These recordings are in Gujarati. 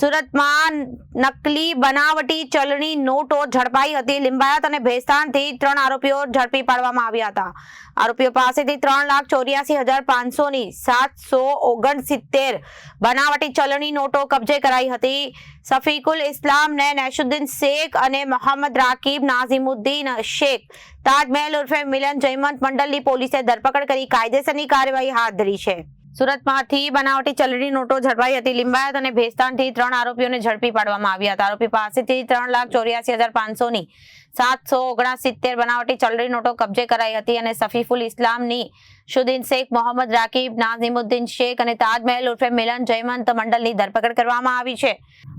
સુરતમાં નકલી બનાવટી ચલણી નોટો ઝડપાઈ હતી. લિંબાયત અને ભેસ્તાનથી ત્રણ આરોપીઓ ઝડપી પાડવામાં આવ્યા હતા. આરોપીઓ પાસેથી ત્રણ લાખ ચોર્યાસી હજાર પાંચસોની સાતસો ઓગણસિત્તેર બનાવટી ચલણી નોટો કબજે કરાઈ હતી. સફીકુલ ઇસ્લામ ને નેશુદ્દીન શેખ અને મોહમ્મદ રાકીબ નાઝીમુદ્દીન શેખ, તાજમહેલ ઉર્ફે મિલન જયમંત મંડલની પોલીસે ધરપકડ કરી કાયદેસરની કાર્યવાહી હાથ ધરી છે. સુરતમાંથી બનાવટી ચલણી નોટો ઝડપાઈ હતી. લિંબાયત અને ભેસ્તાનથી ત્રણ આરોપીઓને ઝડપી પાડવામાં આવ્યા હતા. આરોપી પાસેથી ત્રણ લાખ ચોર્યાસી હજાર પાંચસોની સાતસો ઓગણસિત્તેર બનાવટી ચલણી નોટો કબજે કરાઈ હતી અને સફીફુલ ઇસ્લામની શુદ્દીન શેખ મોહમ્મદ રાકીબ, નાઝીમુદ્દીન શેખ અને તાજમહેલ ઉર્ફે મિલન જયમંત મંડલની ધરપકડ કરવામાં આવી છે.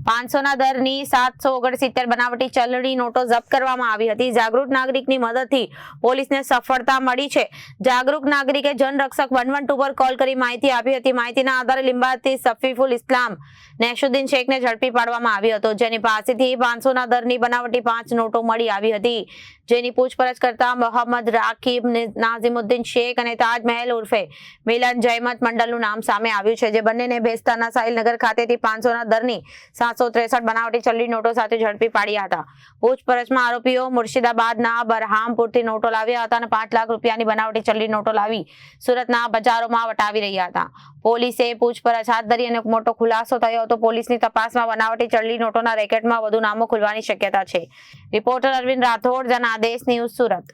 પાંચસોના દરની સાતસો ઓગણસિત્તેર બનાવટી ચલણી નોટો જપ્ત કરવામાં આવી હતી. જાગૃત નાગરિકની મદદથી પોલીસને સફળતા મળી છે. જાગૃત નાગરિકે જનરક્ષક વન વન ટુ પર કોલ કરી માહિતી આપી હતી. માહિતીના આધારે લીંબાથી સફીફુલ ઇસ્લામ નેશુદ્દીન શેખને ઝડપી પાડવામાં આવ્યો હતો. જેની પાસેથી પાંચસોના દરની બનાવટી પાંચ નોટો મળી આવી હતી. જેની પૂછપરછ કરતા મોહમ્મદ રાકીબ નાઝિમુદ્દીન શેખ અને તાજમહેલ ઉર્ફે મિલન જયમત મંડલનું નામ સામે આવ્યું છે. જે બંનેને બેસ્તાના સાહિલનગર ખાતેથી પાંચસોના દરની સાતસો ત્રેસઠ બનાવટી ચલણી નોટો સાથે ઝડપી પાડ્યા હતા. પૂછપરછમાં આરોપીઓ મુર્શિદાબાદના બરહામપુરથી નોટો લાવ્યા હતા અને પાંચ લાખ રૂપિયાની બનાવટી ચલણી નોટો લાવી સુરતના બજારોમાં વટાવી રહ્યા હતા. પોલીસે પૂછપરછ હાથ ધરી અને મોટો ખુલાસો થયો હતો. પોલીસની તપાસમાં બનાવટી ચલણી નોટોના રેકેટમાં વધુ નામો ખુલવાની શક્યતા છે. Reporter Arvind Rathod, Janadesh news Surat.